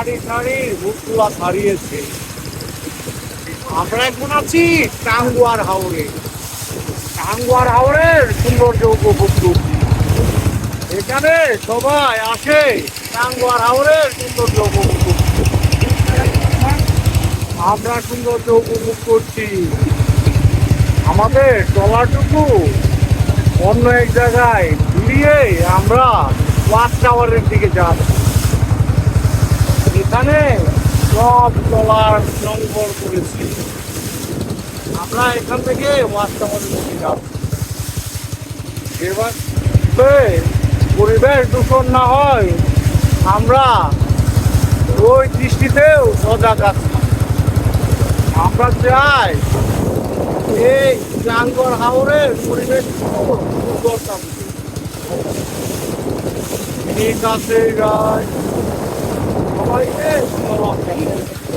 সারি সারি ভুটগুলা ছাড়িয়েছে। আমরা এখন আছি টাঙ্গুয়ার হাওড়ে টাঙ্গুয়ার হাওড়ের সৌন্দর্য উপভোগ করছি। এখানে সবাই আসে টাঙ্গুয়ার হাওড়ের সৌন্দর্য উপভোগ করতে। আমরা সৌন্দর্য উপভোগ করছি। আমাদের ট্রলারটুকু অন্য এক জায়গায় ঘুরিয়ে আমরা ওয়াচ টাওয়ারের দিকে যাব এখানে সব ট্রলার নম্বর করেছি। আমরা এখান থেকে টাওয়ারের দিকে যাব। এবার পরিবেশ দূষণ না হয়, আমরা ওই দৃষ্টিতেও সজাগ আছি। আমরা চাই এই টাঙ্গর হাওরের পরিবেশ করতাম ঠিক আছে গাই Oh, it is. Oh, it is.